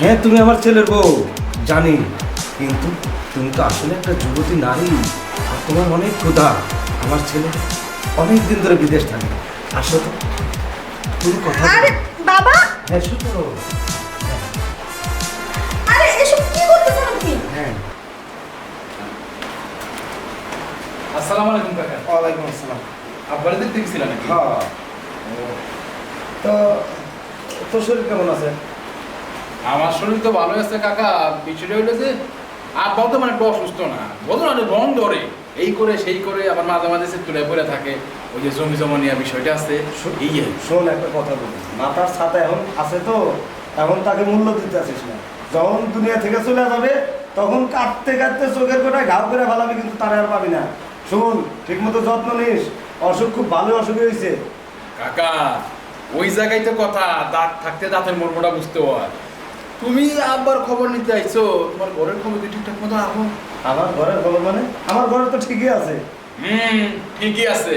হ্যাঁ তুমি আমার ছেলের বউ। জানি। কিন্তু তুমি তো আসলে একটা যুবতী নারী। আর তোমার অনেক ক্ষুধা। আমার ছেলে অনেক দিন ধরে বিদেশ থাকে। আসো তো। তুমি কথা আরে বাবা! হ্যাঁ শুনো আরে এসব কি করতেছেন আপনি? হ্যাঁ। আসসালামু আলাইকুম কাকা। ওয়ালাইকুম আসসালাম। আব্বার দেখতে গেছিলেন নাকি? হ্যাঁ। তো তোর শরীর কেমন আছে? আমার শরীর তো ভালো আছে কাকা বিষয়টা হইল আর আব্বাও তো মানে একটু অসুস্থ না। বলতো না রং ধরে। এই করে সেই করে আবার মাঝে মাঝে সে তুলে পড়ে থাকে। ওই যে জমি জমা নিয়ে বিষয়টা আছে এই শোন একটা কথা বলি। মাথার ছাতা এখন আছে তো এখন তাকে মূল্য দিতে আসিস না। যখন দুনিয়া থেকে চলে যাবে তখন কাঁদতে কাঁদতে চোখের গোটায় ঘাও করে ফেলাবি কিন্তু তারা আর পাবি না। শুন ঠিক মতো যত্ন নিস। অসুখ খুব ভালো অসুখ হয়েছে কাকা ওই জায়গায় তো কথা দাঁত থাকতে দাঁতের মর্মটা বুঝতে হয়। তুমি আব্বার খবর নিতে আইছো? তোমার ঘরের খবর কি ঠিকঠাক মতো আহো আমার ঘরের খবর মানে? আমার ঘরে তো ঠিকই আছে। হুম ঠিকই আছে।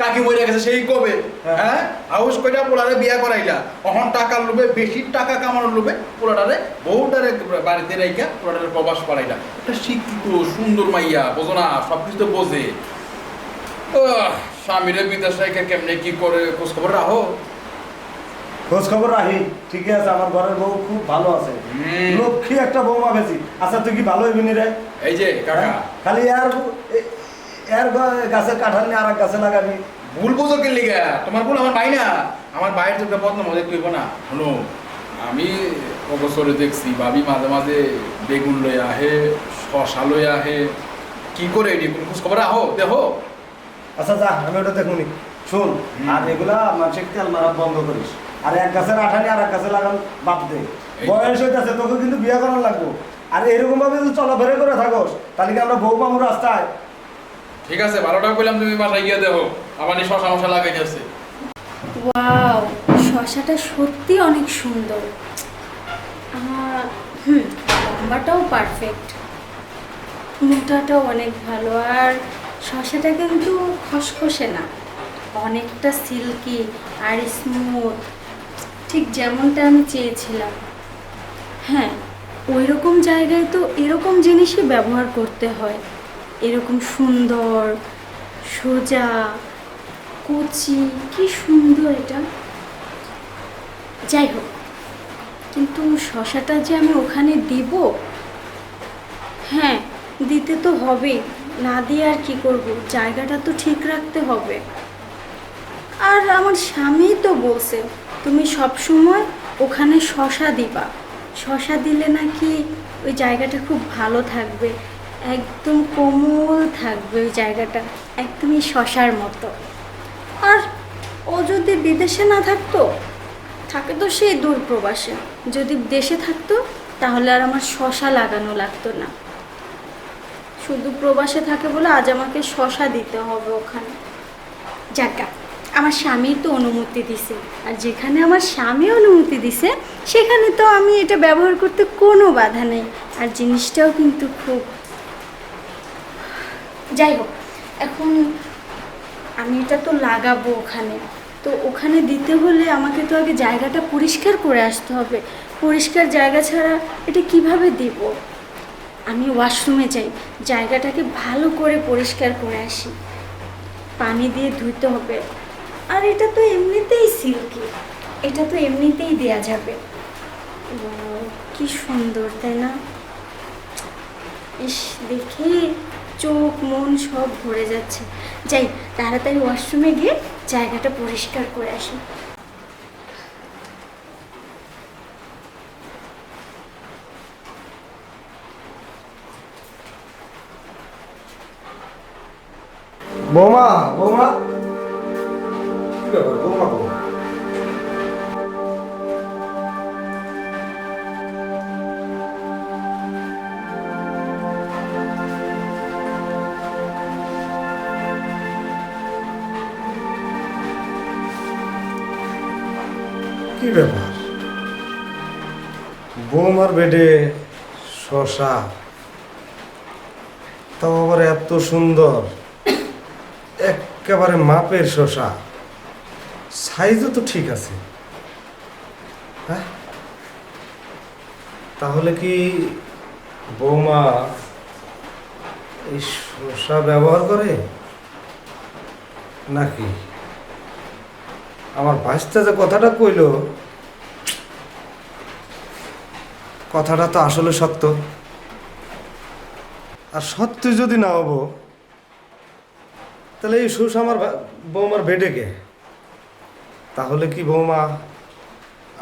কাকি মরে গেছে সেই কবে? হ্যাঁ। হ্যাঁ? হাউস কইটা পোলারে বিয়া করাইলা। অহন টাকার লোভে বেশি টাকা কামানোর লোভে পোলাটারে বউটারে বাড়িতে রাইকা পোলাটারে প্রবাস করাইলা। এটা শিক্ষিত সুন্দর মাইয়া বোঝো না সব কিছু তো বোঝে। স্বামীরে বিদেশ রাইকা কেমনে কি করে খোঁজ খবর রাখো। খোঁজ খবর রাখি। ঠিকই আছে আমার ঘরের বউ খুব ভালো আছে। লক্ষ্মী একটা বৌমা পেয়েছি আচ্ছা তুই কি ভালো হইবি নি রে? এই যে কাকা। হ্যাঁ? খালি এর এর গ- গাছের কাঁঠাল নিয়ে আর এক গাছে লাগাবি। ভুল বোঝো কে লিগা তোমার ভুল আমার ভাই না। আমার ভাইয়ের চোখে বদনাম মজা কইব না। শোনো আমি অবসরে দেখছি ভাবি মাঝে মাঝে বেগুন লই আহে শশা লই আহে। কি করে এটি? কোনো খোঁজ খবর আহো দেখো। আচ্ছা যা আমি ওটা দেখুনি। শোন। আর এগুলা মানুষের তেল মারা বন্ধ করিস। আর এক গাছের আঠানি আর এক গাছে লাগান বাদ দে। বয়স হইতেছে তোকে কিন্তু বিয়ে করার লাগবো। আর এরকম ভাবে যদি চলাফেরা করে থাকোস তাহলে কি আমরা বউ পাবো রাস্তায়? ঠিক আছে ভালোটা কইলাম তুমি বাসায় গিয়ে দেখো আমার এই শশা মশা লাগাই যাচ্ছে ওয়াও শশাটা সত্যি অনেক সুন্দর। হুম লম্বাটাও পারফেক্ট মোটাটাও অনেক ভালো আর শশাটা কিন্তু খসখসে না। অনেকটা সিল্কি আর স্মুথ ঠিক যেমনটা আমি চেয়েছিলাম। হ্যাঁ ওই রকম জায়গায় তো এরকম জিনিসই ব্যবহার করতে হয়। এরকম সুন্দর, সোজা, কচি, কি সুন্দর এটা। যাই হোক, কিন্তু শশাটা যে আমি ওখানে দিব? হ্যাঁ দিতে তো হবেই। না দিয়ে আর কি করব? জায়গাটা তো ঠিক রাখতে হবে। আর আমার স্বামী তো বলছে তুমি সব সময় ওখানে শশা দিবা। শশা দিলে নাকি ওই জায়গাটা খুব ভালো থাকবে, একদম কোমল থাকবে ওই জায়গাটা, একদমই শশার মতো। আর ও যদি বিদেশে না থাকতো, থাকে তো সেই দূর প্রবাসে। যদি দেশে থাকতো, তাহলে আর আমার শশা লাগানো লাগতো না। শুধু প্রবাসে থাকে বলে আজ আমাকে শশা দিতে হবে ওখানে। যাকা আমার স্বামী তো অনুমতি দিছে। আর যেখানে আমার স্বামী অনুমতি দিছে, সেখানে তো আমি এটা ব্যবহার করতে কোনো বাধা নেই। আর জিনিসটাও কিন্তু খুব যাই হোক, এখন আমি এটা তো লাগাবো ওখানে। তো ওখানে দিতে হলে আমাকে তো আগে জায়গাটা পরিষ্কার করে আসতে হবে। পরিষ্কার জায়গা ছাড়া এটা কীভাবে দিব? আমি ওয়াশরুমে যাই, জায়গাটাকে ভালো করে পরিষ্কার করে আসি। পানি দিয়ে ধুইতে হবে। আর এটা তো এমনিতেই সিল্কি। এটা তো এমনিতেই দেয়া যাবে। কি সুন্দর, তাই না? ইস, দেখে চোখ, মন সব ভরে যাচ্ছে। যাই, তাড়াতাড়ি ওয়াশরুমে গিয়ে জায়গাটা পরিষ্কার করে আসি। বৌমা বৌমা। ব্যাপার বৌমা গো? কি ব্যাপার বৌমার বেডে শশা, তাও আবার এত সুন্দর, একেবারে মাপের শশা সাইজও তো ঠিক আছে। হ্যাঁ? তাহলে কি বৌমা এই শসা ব্যবহার করে? নাকি? আমার ভাইসটা যে কথাটা কইলো, কথাটা তো আসলে সত্য। আর সত্য যদি না হব, তাহলে এই সুস আমার বৌমার বেডে কে? তাহলে কি বৌমা,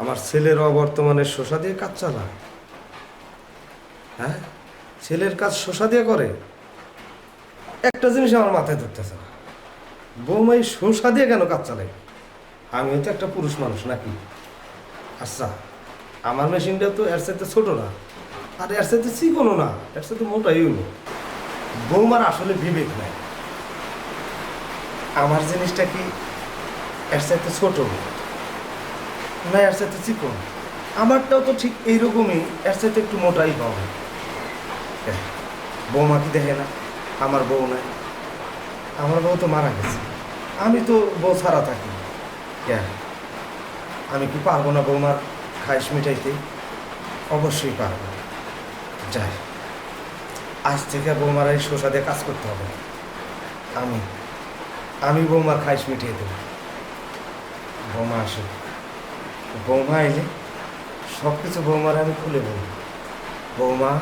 আমার ছেলের অবর্তমানে শসা দিয়ে কাজ চালায় হ্যাঁ? ছেলের কাজ শসা দিয়ে করে? একটা জিনিস আমার মাথায় ধরতেছে না। বৌমা এই শসা দিয়ে কেন কাজ চালায়? আমিও তো একটা পুরুষ মানুষ নাকি? আচ্ছা আমার মেশিনটা তো এর সাথে ছোট না, আর এর সাথে চিকনো না, এর সাথে মোটাই হইল। বৌমার আসলে বিবেক নাই। আমার জিনিসটা কি এর সাথে ছোট। না এর সাথে চিকন। আমারটাও তো ঠিক এইরকমই এর সাথে একটু মোটাই পাবো এহ, বৌমা কি দেখে না? আমার বউ নাই। আমার বউ তো মারা গেছে। আমি তো বউ ছাড়া থাকি। কেন আমি কি পারব না বৌমার খাইশ মিটাইতে? অবশ্যই পারব। যাই আজ থেকে বৌমার এই শসা দিয়ে কাজ করতে হবে। আমি আমি বৌমার খাইশ মিটিয়ে দেবো। বৌমা আসে। বৌমা এলে সব কিছু বৌমার আমি খুলে বলব। বৌমা,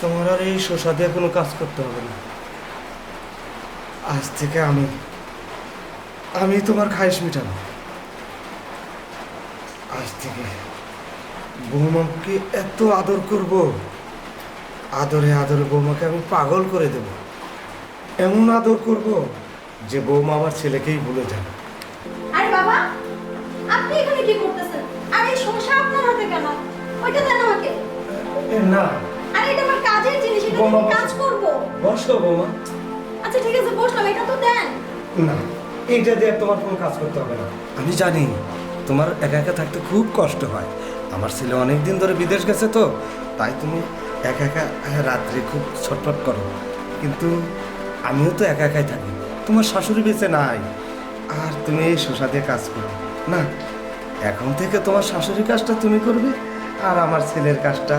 তোমার আর এই শসা দিয়ে কোনো কাজ করতে হবে না। আজ থেকে আমি আমি তোমার খাইশ মিটাবো। আজ থেকে বৌমাকে এত আদর করব, আদরে আদরে বৌমাকে আমি পাগল করে দেব। এমন আদর করব যে বৌমা আমার ছেলেকেই ভুলে যাবে। আরে বাবা আপনি এখানে কি করতেছেন? আর এই আপনার হাতে কেন? ওইটা দেন আমাকে। না। আরে এটা আমার কাজের জিনিস এটা আমি কাজ করব। বসো বৌমা। আচ্ছা ঠিক আছে বসলাম এটা তো দেন। না এইটা দিয়ে তোমার কোনো কাজ করতে হবে না। আমি জানি তোমার একা একা থাকতে খুব কষ্ট হয়। আমার ছেলে অনেক দিন ধরে বিদেশ গেছে তো তাই তুমি একা একা রাত্রে খুব ছটফট করো। কিন্তু আমিও তো একা একাই থাকি। তোমার শাশুড়ি বেঁচে নাই। আর তুমি এই দিয়ে কাজ করো। না, এখন থেকে তোমার শাশুড়ি কাজটা তুমি করবে আর আমার ছেলের কাজটা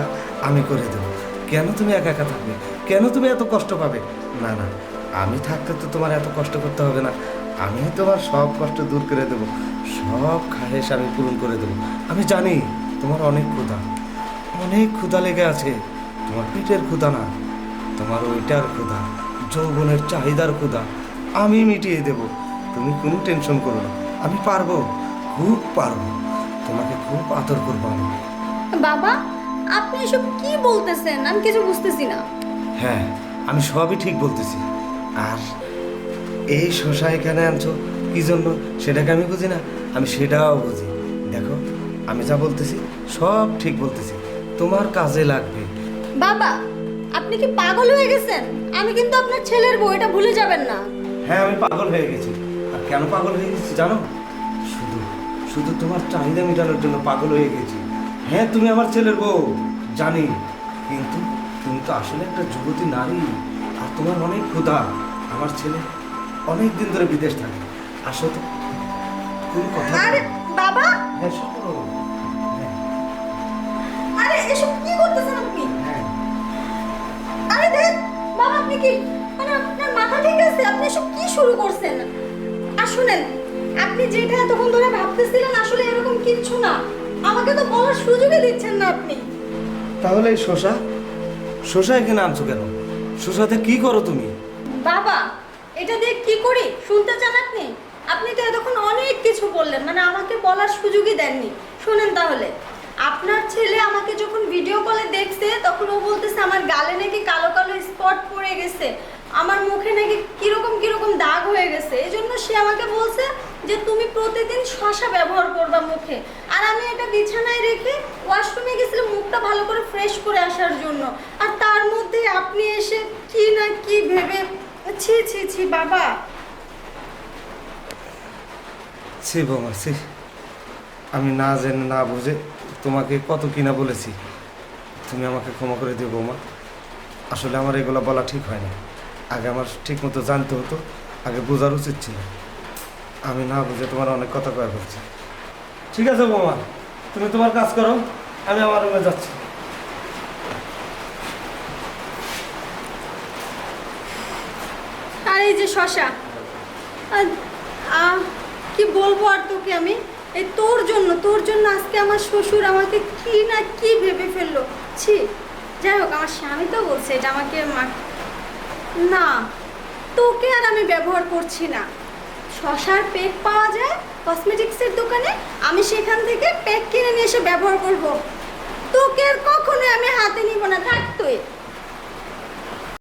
আমি করে দেবো। কেন তুমি একা একা থাকবে? কেন তুমি এত কষ্ট পাবে? না না, আমি থাকতে তো তোমার এত কষ্ট করতে হবে না। আমি তোমার সব কষ্ট দূর করে দেবো। সব খাহেস আমি পূরণ করে দেবো। আমি জানি তোমার অনেক ক্ষুধা। অনেক ক্ষুধা লেগে আছে। তোমার পেটের ক্ষুধা না, তোমার ওইটার ক্ষুধা, যৌবনের চাহিদার ক্ষুধা। আমি মিটিয়ে দেব। তুমি কোনো টেনশন করো না। আমি পারব খুব পারব। তোমাকে খুব আদর করব আমি। বাবা আপনি এসব কি বলতেছেন? আমি কিছু বুঝতেছি না। হ্যাঁ আমি সবই ঠিক বলতেছি। আর এই শশা এখানে আনছো কি জন্য? সেটাকে আমি বুঝি না। আমি সেটাও বুঝি। দেখো আমি যা বলতেছি সব ঠিক বলতেছি। তোমার কাজে লাগবে। বাবা আপনি কি পাগল হয়ে গেছেন? আমি কিন্তু আপনার ছেলের বউ এটা ভুলে যাবেন না। হ্যাঁ আমি পাগল হয়ে গেছি। কেন পাগল হয়ে গেছি জানো? শুধু শুধু তোমার চাহিদা মেটানোর জন্য পাগল হয়ে গেছি। হ্যাঁ তুমি আমার ছেলের বউ জানি। কিন্তু তুমি তো আসলে একটা যুবতী নারী আর তোমার অনেক ক্ষুধা। আমার ছেলে অনেক দিন ধরে বিদেশ থাকে। আসো তো। তুমি কথা। বাবা! হ্যাঁ শোনো হ্যাঁ। আরে এসব কি করতেছেন আপনি? হ্যাঁ। আরে দেখ বাবা আপনি কি মানে আপনার মাথা ঠিক আছে? আপনি এসব কি শুরু করছেন? শুনেন আপনি যেটা এতক্ষণ ধরে ভাবতেছিলেন আসলে এরকম কিচ্ছু না। আমাকে তো বলার সুযোগই দিচ্ছেন না আপনি। তাহলে এই শশা? শশা এখানে আনছো কেন? শশাতে কি করো তুমি? বাবা এটা দিয়ে কি করি? শুনতে চান আপনি? আপনি তো এতক্ষণ অনেক কিছু বললেন মানে আমাকে বলার সুযোগই দেননি। শুনেন তাহলে আপনার ছেলে আমাকে যখন ভিডিও কলে দেখছে তখন ও বলতেছে আমার গালে নাকি কালো কালো স্পট পড়ে গেছে। আমার মুখে নাকি কীরকম কীরকম দাগ হয়ে গেছে। এই জন্য সে আমাকে বলছে যে তুমি প্রতিদিন শশা ব্যবহার করবা মুখে। আর আমি এটা বিছানায় রেখে ওয়াশরুমে গেছিলাম মুখটা ভালো করে ফ্রেশ করে আসার জন্য। আর তার মধ্যে আপনি এসে কি না কি ভেবে ছি ছি ছি, বাবা। ছি বৌমা, ছি। আমি না জেনে, না বুঝে তোমাকে কত কিনা বলেছি। তুমি আমাকে ক্ষমা করে দিও বৌমা। আসলে আমার এগুলো বলা ঠিক হয় না আগে আমার ঠিক মতো জানতে হতো, আগে বোঝার উচিত ছিল। আমি না বুঝে তোমার অনেক কথা কয়ে বলছি ঠিক আছে বৌমা তুমি তোমার কাজ করো আমি আমার রুমে যাচ্ছি। আর এই যে শশা কি বলব আর তোকে আমি? এই তোর জন্য তোর জন্য আজকে আমার শ্বশুর আমাকে কি না কি ভেবে ফেলল? ছি যাই হোক আমার স্বামী তো বলছে এটা আমাকে মা- না তোকে আর আমি ব্যবহার করছি না। শশার পেক পাওয়া যায় কসমেটিক্সের দোকানে, আমি সেখান থেকে পেক কিনে নিয়ে এসে ব্যবহার করব। তোকে আর কখনোই আমি হাতে নিব না, থাক তুই।